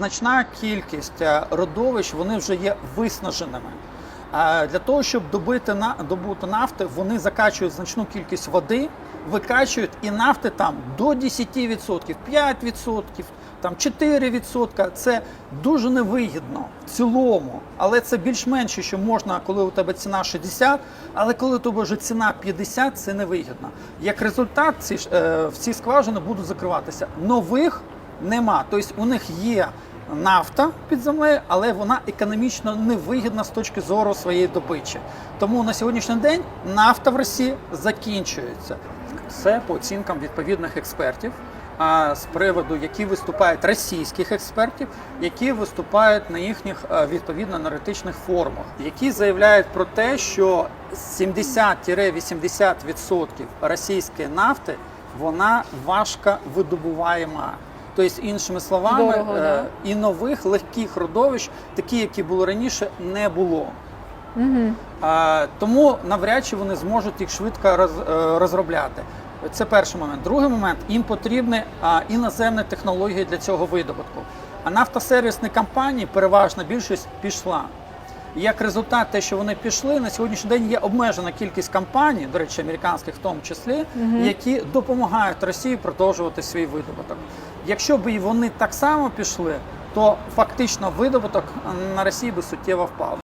значна кількість е, родовищ вони вже є виснаженими. Е, Для того, щоб добити на добути нафти, вони закачують значну кількість води, викачують і нафти там до 10%, 5%, там 4%. Це дуже невигідно в цілому, але це більш-менш, що можна, коли у тебе ціна 60, але коли у тебе вже ціна 50, це невигідно. Як результат, ці ж, е, всі скважини будуть закриватися. Нових нема. Тобто у них є нафта під землею, але вона економічно невигідна з точки зору своєї добичі. Тому на сьогоднішній день нафта в Росії закінчується. Це по оцінкам відповідних експертів. А з приводу, які виступають російських експертів, які виступають на їхніх е, відповідно аналітичних форумах, які заявляють про те, що 70-80% російської нафти вона важко видобуваємо. Тобто, іншими словами, Дорого, е, да? і нових легких родовищ, такі, які були раніше, не було. Угу. А, тому навряд чи вони зможуть їх швидко роз, е, розробляти. Це перший момент. Другий момент їм потрібні а, іноземні технології для цього видобутку. А нафтосервісні компанії, переважна більшість, пішла. І Як результат, те, що вони пішли, на сьогоднішній день є обмежена кількість компаній, до речі, американських в тому числі, які допомагають Росії продовжувати свій видобуток. Якщо б і вони так само пішли, то фактично видобуток на Росії би суттєво впав.